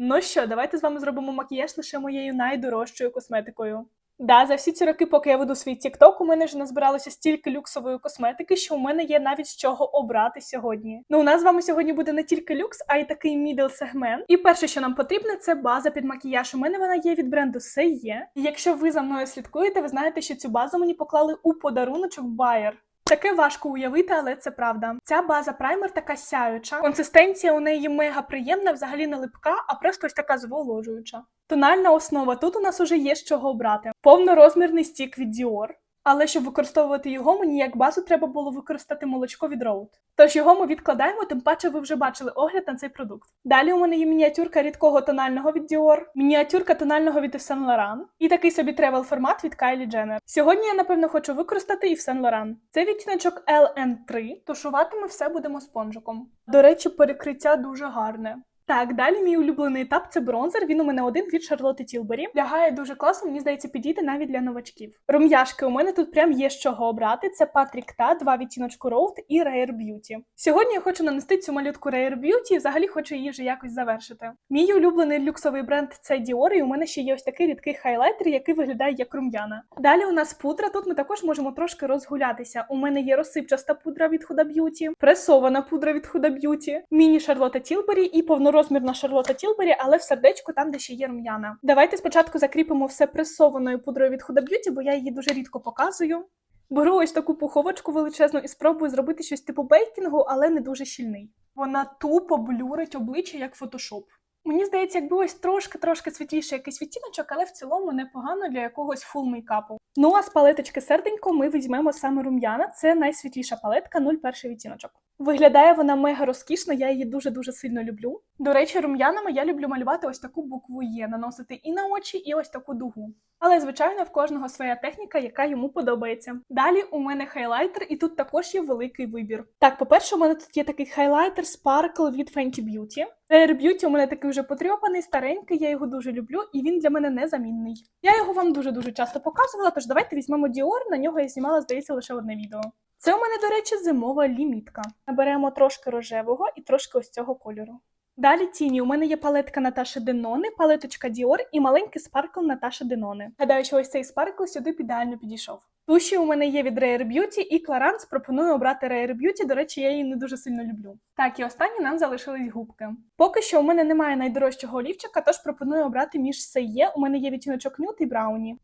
Ну що, давайте з вами зробимо макіяж лише моєю найдорожчою косметикою. Да, за всі ці роки, поки я веду свій TikTok, у мене вже назбиралося стільки люксової косметики, що у мене є навіть з чого обрати сьогодні. Ну, у нас з вами сьогодні буде не тільки люкс, а й такий мідл сегмент. І перше, що нам потрібно, це база під макіяж. У мене вона є від бренду Сеє. І якщо ви за мною слідкуєте, ви знаєте, що цю базу мені поклали у подаруночок Bayer. Таке важко уявити, але це правда. Ця база праймер така сяюча. Консистенція у неї мега приємна, взагалі не липка, а просто ось така зволожуюча. Тональна основа тут у нас уже є з чого обрати. Повнорозмірний стік від Dior. Але щоб використовувати його, мені як базу треба було використати молочко від Rode. Тож його ми відкладаємо, тим паче ви вже бачили огляд на цей продукт. Далі у мене є мініатюрка рідкого тонального від Dior, мініатюрка тонального від Yves Saint Laurent і такий собі тревел формат від Kylie Jenner. Сьогодні я напевно хочу використати Yves Saint Laurent. Це відтіночок LN3, тушувати ми все будемо спонжиком. До речі, перекриття дуже гарне. Так, далі мій улюблений етап це бронзер. Він у мене один від Шарлотти Тілбері. Лягає дуже класно, мені здається, підійде навіть для новачків. Рум'яшки у мене тут прям є з чого обрати. Це Patrick та два відтіночку Road і Rare Beauty. Сьогодні я хочу нанести цю малютку Rare Beauty, і взагалі хочу її вже якось завершити. Мій улюблений люксовий бренд це Dior, і у мене ще є ось такий рідкий хайлайтер, який виглядає як рум'яна. Далі у нас пудра. Тут ми також можемо трошки розгулятися. У мене є розсипчаста пудра від Huda Beauty, пресована пудра від Huda Beauty, міні Шарлотта Тілбері і повнорозмірна Шарлотта Тілбері, але в сердечку там, де ще є рум'яна. Давайте спочатку закріпимо все пресованою пудрою від Huda Beauty, бо я її дуже рідко показую. Беру ось таку пуховочку величезну і спробую зробити щось типу бейкінгу, але не дуже щільний. Вона тупо блюрить обличчя як фотошоп. Мені здається, якби ось трошки-трошки світліше якийсь відтіночок, але в цілому непогано для якогось фул мейкапу. Ну а з палеточки серденько ми візьмемо саме рум'яна. Це найсвітліша палетка 01 відтіночок. Виглядає вона мега розкішно, я її дуже-дуже сильно люблю. До речі, рум'янами я люблю малювати ось таку букву Є, наносити і на очі, і ось таку дугу. Але, звичайно, в кожного своя техніка, яка йому подобається. Далі у мене хайлайтер, і тут також є великий вибір. Так, по-перше, у мене тут є такий хайлайтер Sparkle від Fenty Beauty. Rare Beauty у мене такий вже потрьопаний, старенький, я його дуже люблю, і він для мене незамінний. Я його вам дуже-дуже часто показувала, тож давайте візьмемо Dior, на нього я знімала, здається, лише одне відео. Це у мене, до речі, зимова лімітка. Наберемо трошки рожевого і трошки ось цього кольору. Далі тіні. У мене є палетка Наташі Денони, палеточка Dior і маленький спаркл Наташі Денони. Гадаю, що ось цей спаркл сюди ідеально підійшов. Туші у мене є від Rare Beauty і Clarins пропоную обрати Rare Beauty. До речі, я її не дуже сильно люблю. Так, і останні нам залишились губки. Поки що у мене немає найдорожчого олівчика, тож пропоную обрати між Сеє. У мене є відтіночок Нюд і Брауні.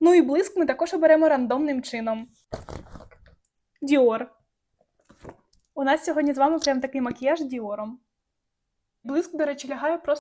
Ну і блиск ми також оберемо рандомним чином. Діор. У нас сьогодні з вами прям такий макіяж Діором. Блиск, до речі, лягає просто.